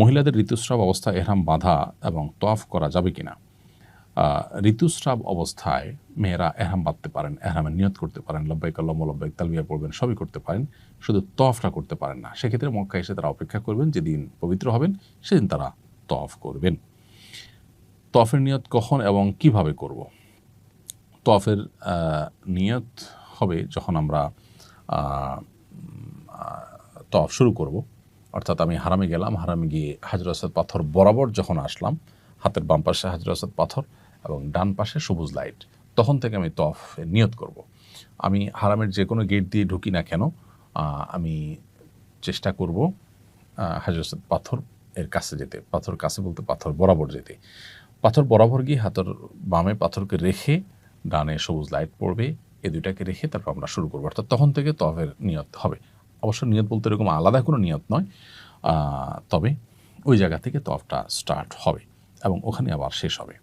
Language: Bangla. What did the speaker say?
মহিলাদের ঋতুস্রাব অবস্থায় এহরাম বাঁধা এবং তোয়াফ করা যাবে কিনা? ঋতুস্রাব অবস্থায় মেয়েরা এহরাম বাঁধতে পারেন এহরামের নিয়ত করতে পারেন, লব্বাইক আল্লাহ লব্বাইক তালবিয়া পড়বেন, সবই করতে পারেন, শুধু তফটা করতে পারেন না। সেক্ষেত্রে মক্কা এসে তারা অপেক্ষা করবেন, যেদিন পবিত্র হবেন, সেদিন তারা তফ করবেন। তফের নিয়ত কখন এবং কীভাবে করব? তফের নিয়ত হবে যখন আমরা তফ শুরু করব। অর্থাৎ আমি হারামে গেলাম, হারামে গিয়ে হাজর আসাদ পাথর বরাবর যখন আসলাম, হাতের বাম পাশে হাজর আসাদ পাথর এবং ডান পাশে সবুজ লাইট, তখন থেকে আমি তফ নিয়ত করব। আমি হারামের যে কোনো গেট দিয়ে ঢুকি না কেন আমি চেষ্টা করব হাজর আসাদ পাথর এর কাছে যেতে, পাথর কাছে বলতে পাথর বরাবর যেতে। পাথর বরাবর গিয়ে হাতের বামে পাথরকে রেখে ডানে সবুজ লাইট পড়বে, এ দুইটাকে রেখে তারপর আমরা শুরু করব। অর্থাৎ তখন থেকে তফের নিয়ত হবে। অবশ্য নিয়ত বলতে এরকম আলাদা কোনো নিয়ত নয়। তবে ওই জায়গা থেকে তফটা স্টার্ট হবে এবং ওখানে আবার শেষ হবে।